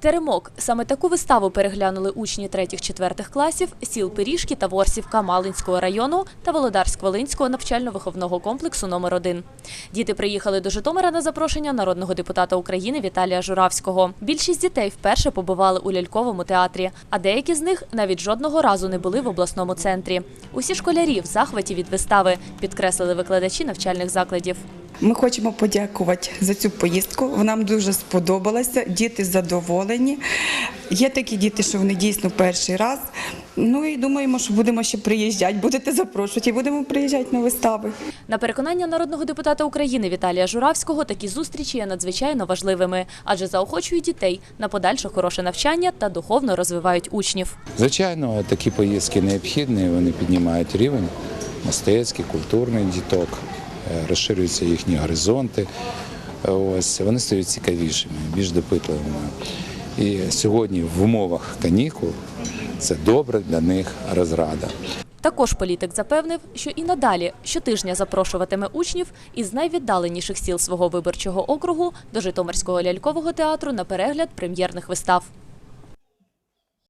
Теремок. Саме таку виставу переглянули учні 3-4 класів сіл Пиріжки та Ворсівка Малинського району та Володарськ-Волинського навчально-виховного комплексу номер 1 Діти приїхали до Житомира на запрошення народного депутата України Віталія Журавського. Більшість дітей вперше побували у ляльковому театрі, а деякі з них навіть жодного разу не були в обласному центрі. Усі школярі в захваті від вистави, підкреслили викладачі навчальних закладів. Ми хочемо подякувати за цю поїздку. Вона нам дуже сподобалася. Діти задоволені. Є такі діти, що вони дійсно перший раз. Ну і думаємо, що будемо ще приїжджати. Будете запрошувати і будемо приїжджати на вистави. На переконання народного депутата України Віталія Журавського такі зустрічі є надзвичайно важливими, адже заохочують дітей на подальше хороше навчання та духовно розвивають учнів. Звичайно, такі поїздки необхідні, вони піднімають рівень мистецький, культурний діток, розширюються їхні горизонти. Ось вони стають цікавішими, більш допитливими. І сьогодні в умовах канікул це добре для них розрада. Також політик запевнив, що і надалі щотижня запрошуватиме учнів із найвіддаленіших сіл свого виборчого округу до Житомирського лялькового театру на перегляд прем'єрних вистав.